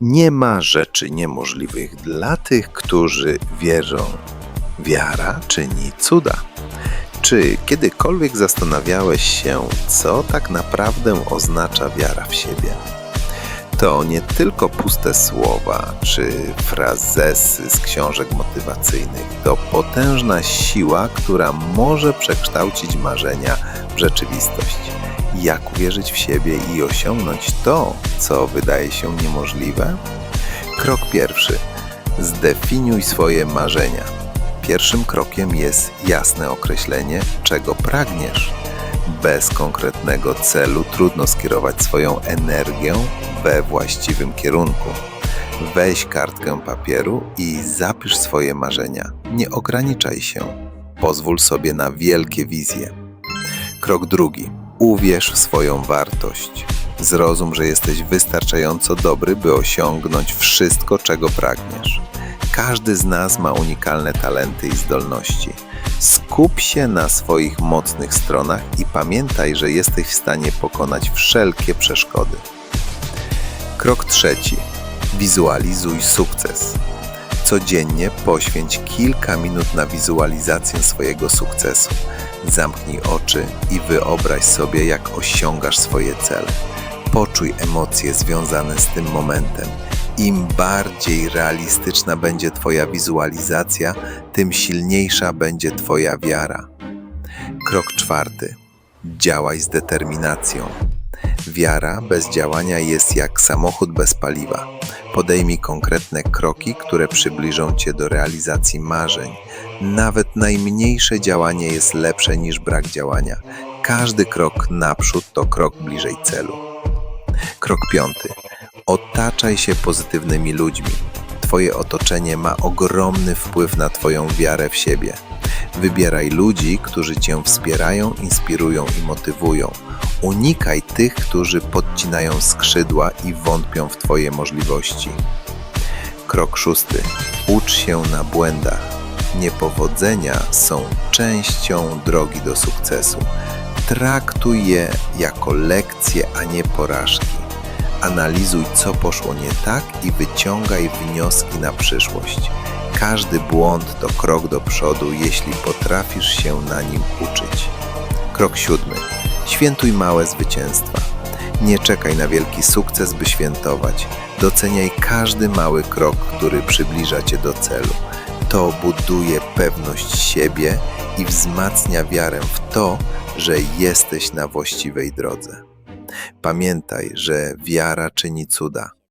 Nie ma rzeczy niemożliwych dla tych, którzy wierzą. Wiara czyni cuda. Czy kiedykolwiek zastanawiałeś się, co tak naprawdę oznacza wiara w siebie? To nie tylko puste słowa czy frazesy z książek motywacyjnych. To potężna siła, która może przekształcić marzenia rzeczywistość. Jak uwierzyć w siebie i osiągnąć to, co wydaje się niemożliwe? Krok pierwszy. Zdefiniuj swoje marzenia. Pierwszym krokiem jest jasne określenie, czego pragniesz. Bez konkretnego celu trudno skierować swoją energię we właściwym kierunku. Weź kartkę papieru i zapisz swoje marzenia. Nie ograniczaj się. Pozwól sobie na wielkie wizje. Krok drugi. Uwierz w swoją wartość. Zrozum, że jesteś wystarczająco dobry, by osiągnąć wszystko, czego pragniesz. Każdy z nas ma unikalne talenty i zdolności. Skup się na swoich mocnych stronach i pamiętaj, że jesteś w stanie pokonać wszelkie przeszkody. Krok trzeci. Wizualizuj sukces. Codziennie poświęć kilka minut na wizualizację swojego sukcesu. Zamknij oczy i wyobraź sobie, jak osiągasz swoje cele. Poczuj emocje związane z tym momentem. Im bardziej realistyczna będzie Twoja wizualizacja, tym silniejsza będzie Twoja wiara. Krok czwarty. Działaj z determinacją. Wiara bez działania jest jak samochód bez paliwa. Podejmij konkretne kroki, które przybliżą Cię do realizacji marzeń. Nawet najmniejsze działanie jest lepsze niż brak działania. Każdy krok naprzód to krok bliżej celu. Krok piąty. Otaczaj się pozytywnymi ludźmi. Twoje otoczenie ma ogromny wpływ na Twoją wiarę w siebie. Wybieraj ludzi, którzy Cię wspierają, inspirują i motywują. Unikaj tych, którzy podcinają skrzydła i wątpią w Twoje możliwości. Krok szósty. Ucz się na błędach. Niepowodzenia są częścią drogi do sukcesu. Traktuj je jako lekcje, a nie porażki. Analizuj, co poszło nie tak i wyciągaj wnioski na przyszłość. Każdy błąd to krok do przodu, jeśli potrafisz się na nim uczyć. Krok siódmy. Świętuj małe zwycięstwa. Nie czekaj na wielki sukces, by świętować. Doceniaj każdy mały krok, który przybliża cię do celu. To buduje pewność siebie i wzmacnia wiarę w to, że jesteś na właściwej drodze. Pamiętaj, że wiara czyni cuda.